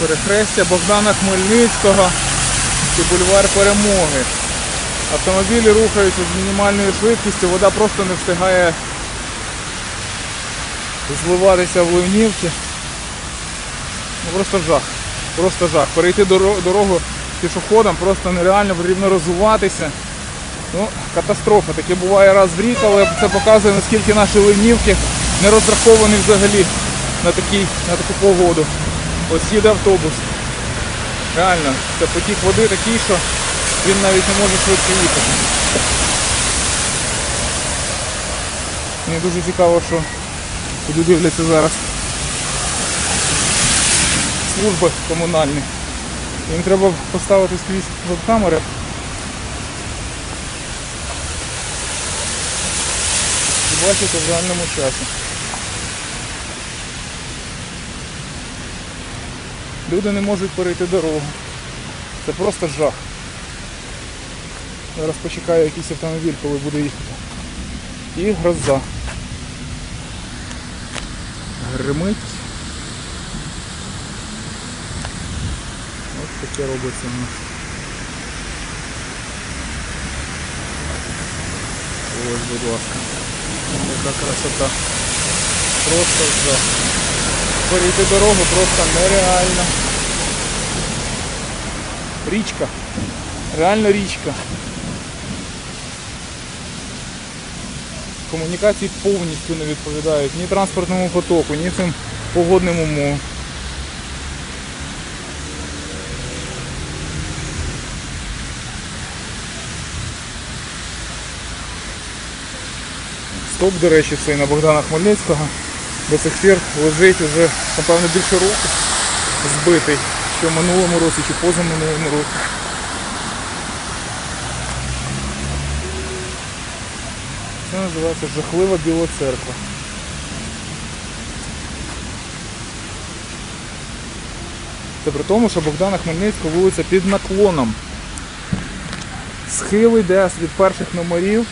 Перехрестя Богдана Хмельницького і бульвар Перемоги. Автомобілі рухаються з мінімальною швидкістю, вода просто не встигає зливатися в ливнівки. Ну, просто жах. Просто жах. Перейти дорогу пішоходам просто нереально, потрібно розуватися. Ну, катастрофа. Таке буває раз в рік, але це показує, наскільки наші ливнівки не розраховані взагалі на, такий, на таку погоду. Ось їде автобус. Реально, це потік води такий, що він навіть не може швидко їхати. Мені дуже цікаво, що люди дивляться зараз служби комунальні. Їм треба поставити скрізь веб-камери. І бачити в реальному часі. Люди не можуть перейти дорогу. Це просто жах. Зараз почекаю якийсь автомобіль, коли буде їхати. І гроза. Гримить. Ось таке робиться у нас. Ось, будь ласка. Яка красота. Просто жах. Перейти дорогу просто нереально. Річка. Реально річка. Комунікації повністю не відповідають ні транспортному потоку, ні цим погодним умовам. Стоп, до речі, цей на Богдана Хмельницького до сих пір лежить уже, напевно, більше року збитий, що в минулому році чи позаминулому році. Це називається жахлива біла церква. Це при тому, що Богдана Хмельницького вулиця під наклоном. Схил йде від перших номерів,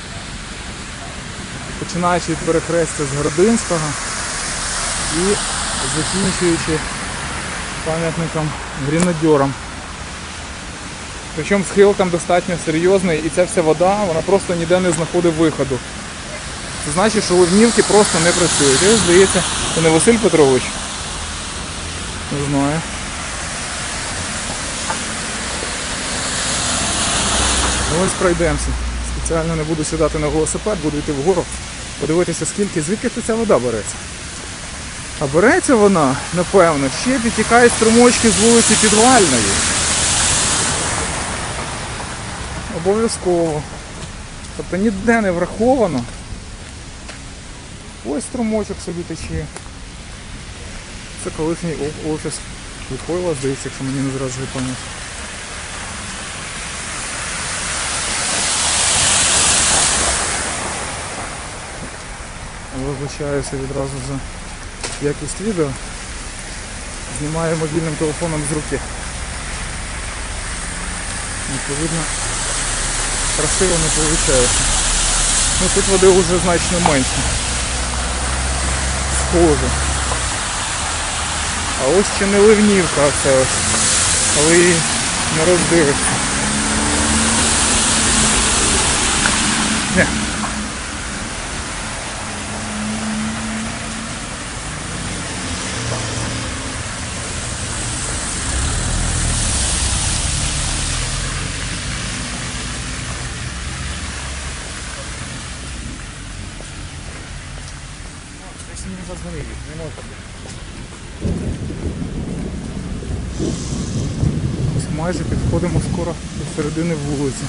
починаючи від перехрестя з Городинського і закінчуючи пам'ятником гренадьорам. Причому схил там достатньо серйозний і ця вся вода, вона просто ніде не знаходить виходу. Це значить, що ливнівки просто не працюють. І здається, це не Василь Петрович. Не знаю. Ось пройдемося. Спеціально не буду сідати на велосипед, буду йти вгору, подивитися скільки, звідки ця вода береться. А береться вона, напевно, ще підтікає струмочки з вулиці Підвальної. Обов'язково. Тобто ніде не враховано. Ось струмочок собі тече. Це колишній офіс Лихойла, здається, якщо мені не зразу пам'ять. Вибачаюся відразу за якість відео. Знімаю мобільним телефоном з руки. Відповідно, красиво не виходить. Ну тут води вже значно менше. Схоже. А ось ще не ливнівка це ось. Але її не роздивишся. Не. Зазвонили, не можна. Ось майже підходимо скоро до середини вулиці.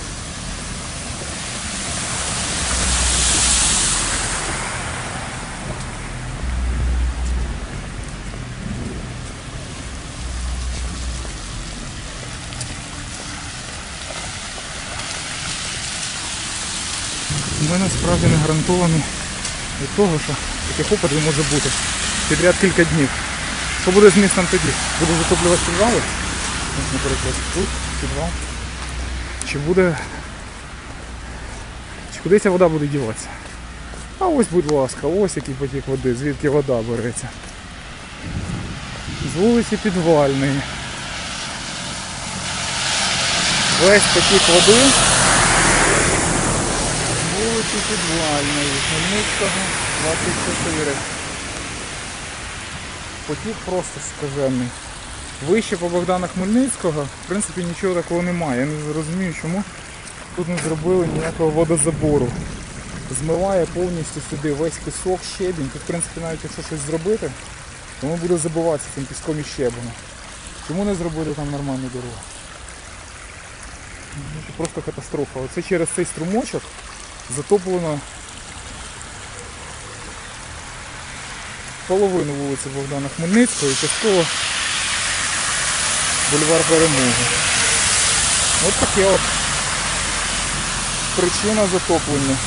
Ми насправді не гарантовані від того, що таких опадів може бути підряд кілька днів. Що буде з містом тоді? Буду затоплювати підвали? Наприклад, тут підвал. Чи буде... Чи куди ця вода буде діватися? А ось, будь ласка, ось який потік води, звідки вода береться. З вулиці підвальної. Весь потік води. Вулиці Підвальної, Хмельницького, 24. Потік просто скажений. Вище по Богдана Хмельницького, в принципі, нічого такого немає. Я не розумію, чому тут не зробили ніякого водозабору. Змиває повністю сюди весь пісок, щебінь. Тут, в принципі, навіть якщо щось зробити, воно буде забиватися цим піском і щебенем. Чому не зробили там нормальну дорогу? Ну, Це просто катастрофа. Оце через цей струмочок затоплено половину вулиці Богдана Хмельницького і частково бульвар Перемоги. От таке от причина затоплення.